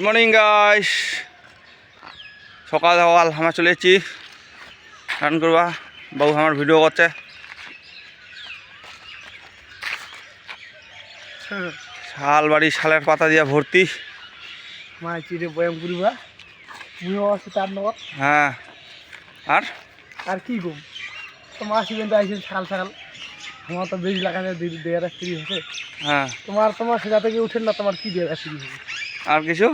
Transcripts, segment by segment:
Good morning guys সকাল সকাল আমরা চলে এসেছি। রান করবা। বাবু আমার ভিডিও করছে। শাল বাড়ি শালের পাতা দিয়া ভর্তি। বয়াম করিবা। হ্যাঁ। আর? আর কি কম? তো মা সিবেন তো আইসেন সকাল সকাল আমার তো বেশি লাগানো দেয়ার স্ত্রী হয়েছে। হ্যাঁ। তোমার তোমার সেটা থেকে উঠেন না তোমার কি দেয়ার স্ত্রী হবে আর কিছু?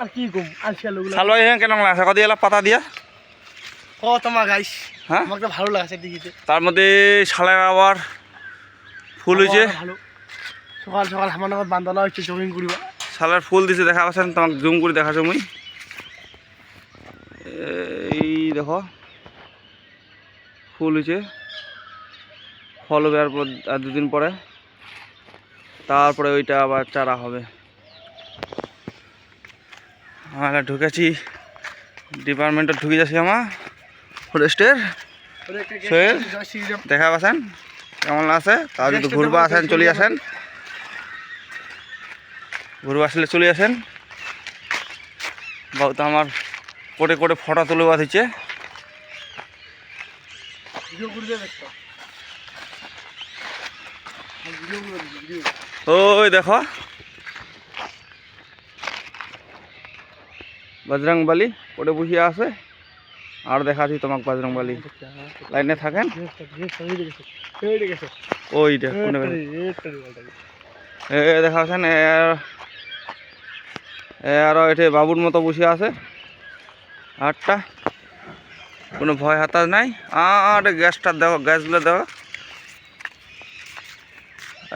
আর কি কম? আলসিয়া লোকগুলো শাল বাড়ি কেন লাগছে এলা পাতা দিয়া। ক তোমার গাইস হ্যাঁ? আমাকে তো ভালো লাগছে দিঘিতে তার মধ্যে শালের আবার ফুল হয়েছে। ভালো। সকাল সকাল আমার নগর বান্দলা হচ্ছে জগিং করিবা। শালের ফুল দিছে দেখা পাচ্ছেন? তোমাকে জুম করে দেখাছো মুই। এই দেখো। ফুল হয়েছে। ফল হবে আর পর- আর দুদিন পরে। তারপরে ওইটা আবার চারা হবে। আমরা ঢুকেছি। ডিপার্টমেন্টে ঢুকে যাচ্ছি আমার ফরেস্টের। সোহেল? দেখা পাচ্ছেন? কেমন আছে? তাও যদি ঘুরবা আসেন চলে আসেন। ঘুরবা আসলে চলে আসেন। বাবু তো আমার কোটে কোটে ফটো তুলে দিচ্ছে ভিডিও করবে দেখো ভিডিও করে ভিডিও ওই দেখো। বালি কোটে বসিয়ে আছে। আর দেখাচ্ছি তোমাকে বজরং বালি লাইনে থাকেন? ওই এ দেখা পাচ্ছেন এ আরও এটি বাবুর মতো বসে আছে। আটটা। কোনো ভয় হাতাশ নাই। আর গ্যাসটা দেখো গ্যাসগুলো দেখো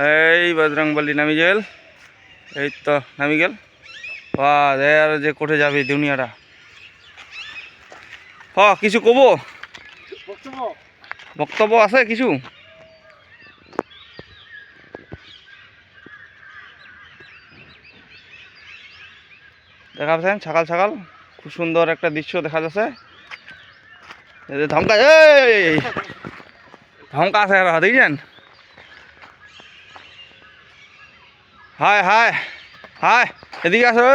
এই বজরংবলী নামি গেল? এই তো নামি গেল? বা আর যে কোঠে যাবে দুনিয়াটা। হ কিছু কব? বক্তব্য? আছে কিছু? দেখা পাচ্ছেন সকাল সকাল খুব সুন্দর একটা দৃশ্য দেখা যাচ্ছে। এই যে ধমকা এই ধমকা আছে দেখছেন? হাই হাই হাই এদিকে আসো।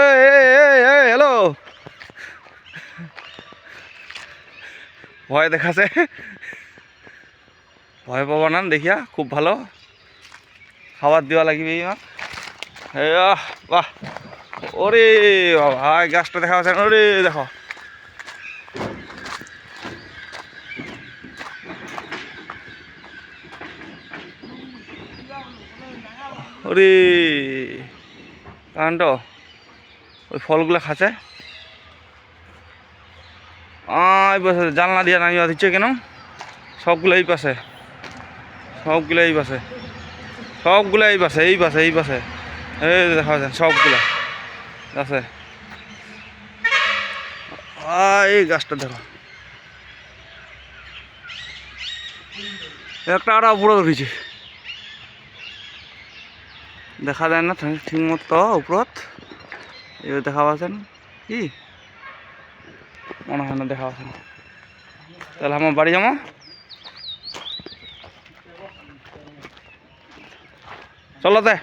হ্যালো ভয় দেখাছে। ভয় পাবো না, দেখিয়া, খুব ভালো। খাবার দেওয়া লাগবে বাহ। ওরে বাবা গাছটা দেখা পাচ্ছেন ওরে, দেখো। ওরে কাণ্ড ওই ফলগুলো খাচ্ছে। আই পাশে জানলা দিয়ে নামিয়ে দিচ্ছে কেন? সবগুলো এই পাশে। সবগুলো এই পাশে। সবগুলো এই পাশে এই পাশে এই পাশে। এই দেখা যাচ্ছে সবগুলো। আছে। এই গাছটা দেখো। একটা আরও উপরে উঠেছে দেখা যায় না ঠিক ঠিক মতো উপরত এবার দেখা পাচ্ছেন? কি? মনে হয় না দেখা পাচ্ছেন। তাহলে আমার বাড়ি যাব? চলো তে।